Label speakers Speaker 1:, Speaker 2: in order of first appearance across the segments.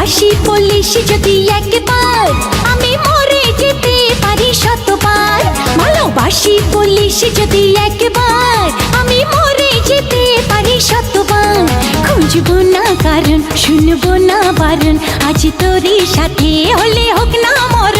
Speaker 1: ভালোবাসি পুলিশ যদি একবার আমি মরে যেতে পারি শতবার। ভালোবাসি পুলিশ যদি একবার আমি মরে যেতে পারি শতবার। খুঁজবো না কারণ, শুনব না বারণ। আজ তোরই সাথে হলে হোক না মরণ।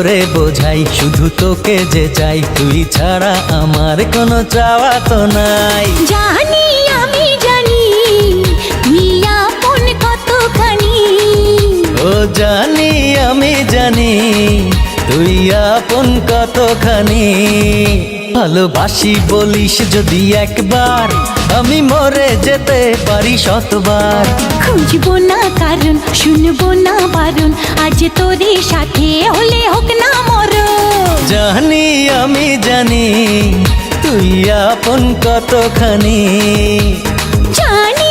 Speaker 2: করে বোঝাই শুধু তোকে যে চাই তুই ছাড়া আমার কোনো চাওয়া তো নাই।
Speaker 1: জানি আমি জানি তুই আপন কতখানি।
Speaker 2: ও জানি আমি জানি তুই আপন কতখানি। ভালোবাসি বলিস যদি একবার আমি মরে যেতে পারি শতবার।
Speaker 1: খুঁজবো না কারণ শুনব না বারণ আজ তোরে সাথে
Speaker 2: জানি তুই আপন কতখানি? জানি